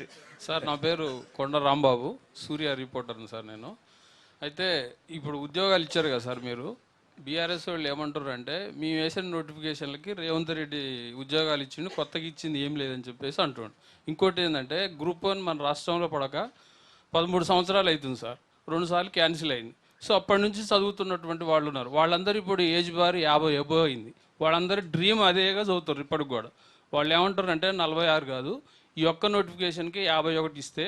Next sir నా పేరు కొండ రాంబాబు. సూర్య రిపోర్టర్ని సార్ నేను. అయితే ఇప్పుడు ఉద్యోగాలు ఇచ్చారు కదా సార్ మీరు. బీఆర్ఎస్ వాళ్ళు ఏమంటారు అంటే మేము వేసిన నోటిఫికేషన్లకి రేవంత్ రెడ్డి ఉద్యోగాలు ఇచ్చిండు కొత్తగా ఇచ్చింది ఏం లేదని చెప్పేసి అంటుండు. ఇంకోటి ఏంటంటే గ్రూప్ వన్ మన రాష్ట్రంలో పడక పదమూడు సంవత్సరాలు అవుతుంది సార్. రెండుసార్లు క్యాన్సిల్ అయింది. సో అప్పటి నుంచి చదువుతున్నటువంటి వాళ్ళు ఉన్నారు. వాళ్ళందరూ ఇప్పుడు ఏజ్ బార్ యాభై ఎబో అయింది. వాళ్ళందరూ డ్రీమ్ అదేగా చదువుతారు ఇప్పటికి కూడా. వాళ్ళు ఏమంటారు అంటే నలభై ఆరు కాదు ఈ ఒక్క నోటిఫికేషన్కి యాభై ఒకటి ఇస్తే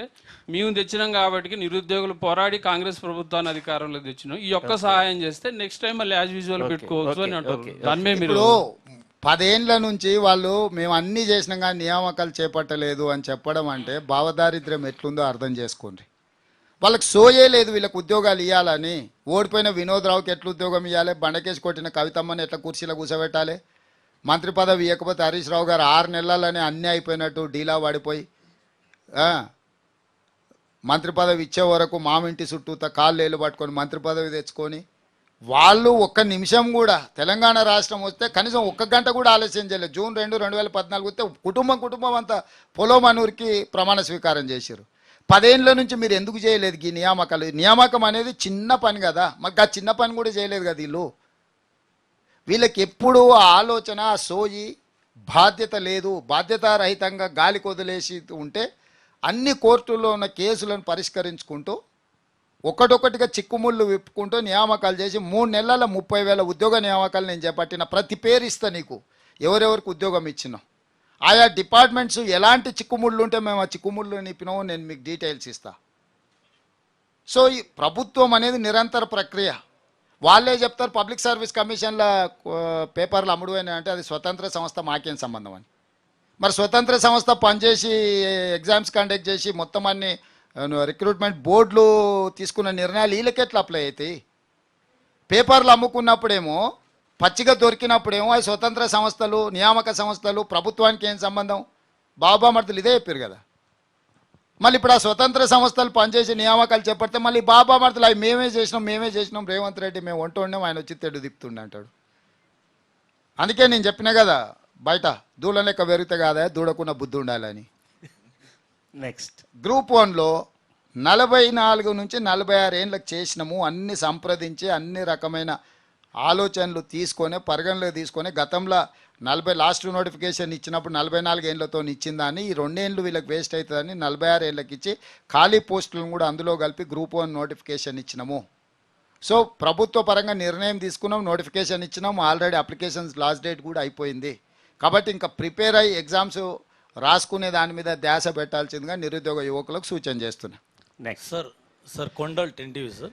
మేము తెచ్చినాం కాబట్టి నిరుద్యోగులు పోరాడి కాంగ్రెస్ ప్రభుత్వాన్ని అధికారంలో తెచ్చినాం. ఈ ఒక్క సహాయం చేస్తే నెక్స్ట్ టైం మళ్ళీ యాజ్ యూజువల్ పెట్టుకోవచ్చు అని అంటారు. దాని మీద మీరు పదేండ్ల నుంచి వాళ్ళు మేము అన్ని చేసినాం కానీ నియామకాలు చేపట్టలేదు అని చెప్పడం అంటే భావదారిద్ర్యం ఎట్లుందో అర్థం చేసుకోండి. వాళ్ళకి సోయే లేదు వీళ్ళకి ఉద్యోగాలు ఇవ్వాలని ఓడిపోయిన వినోద్రావుకి ఎట్లా ఉద్యోగం ఇవ్వాలి బండకేసి కొట్టిన కవితమ్మని ఎట్లా కుర్చీలో కూర్చోబెట్టాలి? మంత్రి పదవి ఇవ్వకపోతే హరీష్ రావు గారు ఆరు నెలలనే అన్నీ అయిపోయినట్టు డీలా పడిపోయి మంత్రి పదవి ఇచ్చే వరకు మామింటి చుట్టూత కాళ్ళు ఏళ్ళు పట్టుకొని మంత్రి పదవి తెచ్చుకొని వాళ్ళు ఒక్క నిమిషం కూడా తెలంగాణ రాష్ట్రం వస్తే కనీసం ఒక్క గంట కూడా ఆలస్యం చేయలేదు. జూన్ రెండు రెండు వేల పద్నాలుగు వస్తే కుటుంబం కుటుంబం అంతా పొలోమనూరికి ప్రమాణ స్వీకారం చేశారు. పదేళ్ళ నుంచి మీరు ఎందుకు చేయలేదు ఈ నియామకాలు? నియామకం అనేది చిన్న పని కదా. మాకు ఆ చిన్న పని కూడా చేయలేదు కదా వీళ్ళు. వీళ్ళకి ఎప్పుడూ ఆ ఆలోచన సోయి బాధ్యత లేదు. బాధ్యతారహితంగా గాలి కొదిలేసి ఉంటే అన్ని కోర్టుల్లో ఉన్న కేసులను పరిష్కరించుకుంటూ ఒకటొకటిగా చిక్కుముళ్ళు విప్పుకుంటూ నియామకాలు చేసి మూడు నెలల ముప్పై వేల ఉద్యోగ నియామకాలు నేను చేపట్టిన ప్రతి పేరు ఇస్తా నీకు. ఎవరెవరికి ఉద్యోగం ఇచ్చినా ఆయా డిపార్ట్మెంట్స్ ఎలాంటి చిక్కుముళ్ళు ఉంటే మేము ఆ చిక్కుముళ్ళు నిప్పినామో నేను మీకు డీటెయిల్స్ ఇస్తా. సో ఈ ప్రభుత్వం అనేది నిరంతర ప్రక్రియ. వాళ్ళే చెప్తారు పబ్లిక్ సర్వీస్ కమిషన్ల పేపర్లు అమ్ముడుపోయినాయి అంటే అది స్వతంత్ర సంస్థ మాకేం సంబంధం అని. మరి స్వతంత్ర సంస్థ పనిచేసి ఎగ్జామ్స్ కండక్ట్ చేసి మొత్తం అన్ని రిక్రూట్మెంట్ బోర్డులు తీసుకున్న నిర్ణయాలు వీళ్ళకి ఎట్లా అప్లై అవుతాయి? పేపర్లు అమ్ముకున్నప్పుడేమో పచ్చిగా దొరికినప్పుడేమో అవి స్వతంత్ర సంస్థలు నియామక సంస్థలు ప్రభుత్వానికి ఏం సంబంధం? బాబా మర్దులు ఇదే చెప్పారు కదా. మళ్ళీ ఇప్పుడు ఆ స్వతంత్ర సంస్థలు పనిచేసి నియామకాలు చేపడితే మళ్ళీ బాబా మర్దులు అవి మేమే చేసినాం మేమే చేసినాం రేవంత్ రెడ్డి మేము వంట వండాం ఆయన వచ్చి తెడు తిప్పుతుండే అంటాడు. అందుకే నేను చెప్పినా కదా బయట దూడ లెక్క పెరిగితే కాదా దూడకున్న బుద్ధి ఉండాలని. నెక్స్ట్ గ్రూప్ వన్లో నలభై నాలుగు నుంచి నలభై ఆరు ఏళ్ళకి చేసినాము అన్ని సంప్రదించి అన్ని రకమైన ఆలోచనలు తీసుకొని పరిగణలోకి తీసుకొని గతంలో నలభై లాస్ట్ నోటిఫికేషన్ ఇచ్చినప్పుడు నలభై నాలుగు ఏళ్ళతో ఇచ్చిందని ఈ రెండేళ్ళు వీళ్ళకి వేస్ట్ అవుతుందని నలభై ఆరు ఏళ్ళకి ఇచ్చి ఖాళీ పోస్టులను కూడా అందులో కలిపి గ్రూప్ వన్ నోటిఫికేషన్ ఇచ్చినాము. సో ప్రభుత్వ పరంగా నిర్ణయం తీసుకున్నాం నోటిఫికేషన్ ఇచ్చినాం ఆల్రెడీ అప్లికేషన్స్ లాస్ట్ డేట్ కూడా అయిపోయింది. కాబట్టి ఇంకా ప్రిపేర్ అయ్యి ఎగ్జామ్స్ రాసుకునే దాని మీద ధ్యాస పెట్టాల్సిందిగా నిరుద్యోగ యువకులకు సూచన చేస్తున్నా. Next sir sir Kondal ten TV sir.